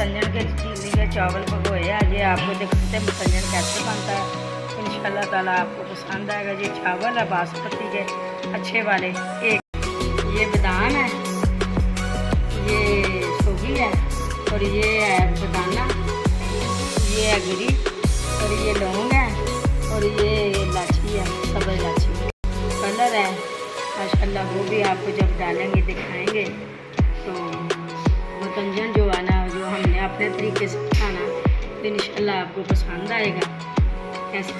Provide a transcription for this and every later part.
مسنجن کے لیے چاول بھگوئے ہیں یہ آپ کو دیکھ سکتے ہیں مسنجن کیسے بنتا ہے۔ ان شاء اللہ تعالیٰ آپ کو پسند آئے گا۔ یہ چاول ہے باسپتی کے اچھے والے۔ ایک، یہ بدان ہے۔ یہ سوگی ہے اور یہ ہے بدانا یہ ہے گری اور یہ لونگ ہے اور یہ لاچی ہے، سبز لاچی کلر ہے ماشاء اللہ وہ بھی آپ کو جب ڈالیں گے، دکھائیں گے۔ تو متنجن جو آنا اپنے طریقے سے کھانا تو انشاءاللہ آپ کو پسند آئے گا۔ کیسے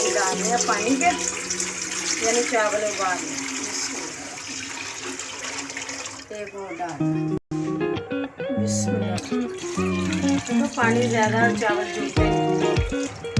یہ ڈالنے پانی کے یعنی چاول ابالنے پانی زیادہ چاول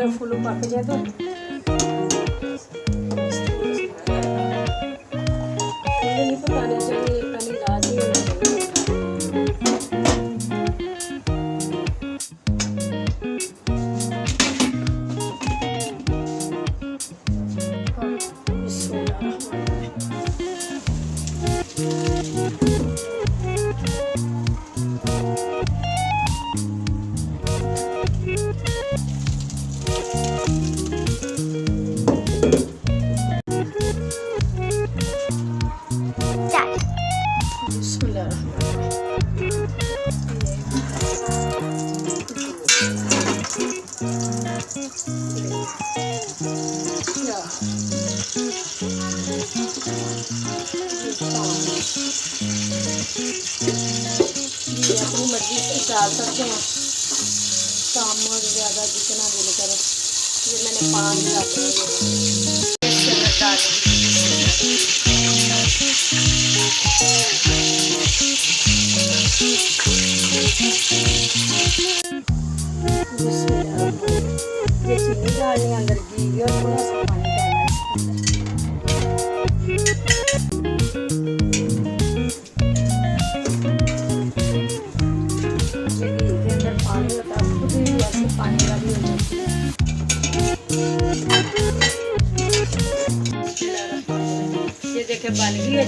de fulumba, que. جی اپنی مرضی سے ڈال سکتے ہیں سامور زیادہ جتنا دل کرے یہ میں نے پانچ ڈالتے اندر گھی اور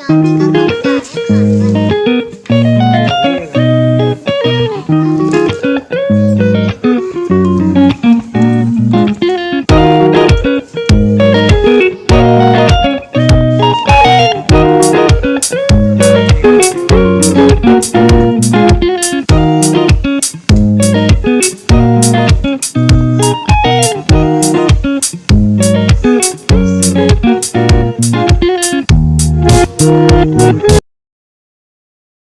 你一个农家